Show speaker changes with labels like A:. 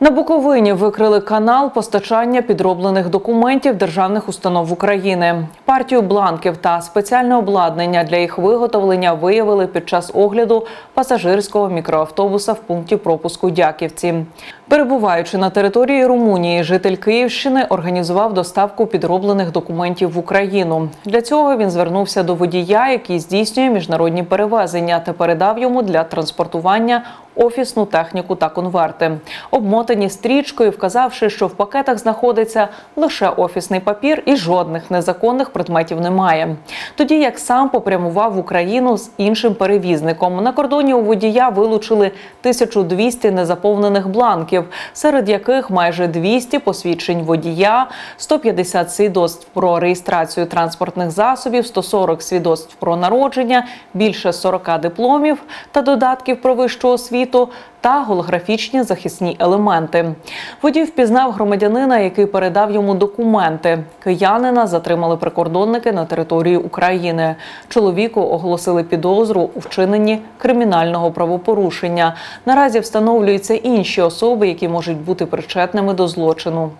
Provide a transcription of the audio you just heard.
A: На Буковині викрили канал постачання підроблених документів державних установ України. Партію бланків та спеціальне обладнання для їх виготовлення виявили під час огляду пасажирського мікроавтобуса в пункті пропуску Дяківці. Перебуваючи на території Румунії, житель Київщини організував доставку підроблених документів в Україну. Для цього він звернувся до водія, який здійснює міжнародні перевезення, та передав йому для транспортування офісну техніку та конверти, обмотані стрічкою, вказавши, що в пакетах знаходиться лише офісний папір і жодних незаконних предметів немає. Тоді як сам попрямував в Україну з іншим перевізником. На кордоні у водія вилучили 1200 незаповнених бланків, серед яких майже 200 посвідчень водія, 150 свідоцтв про реєстрацію транспортних засобів, 140 свідоцтв про народження, більше 40 дипломів та додатків про вищу освіту та голографічні захисні елементи. Водій впізнав громадянина, який передав йому документи. Киянина затримали прикордонники на території України. Чоловіку оголосили підозру у вчиненні кримінального правопорушення. Наразі встановлюються інші особи, які можуть бути причетними до злочину.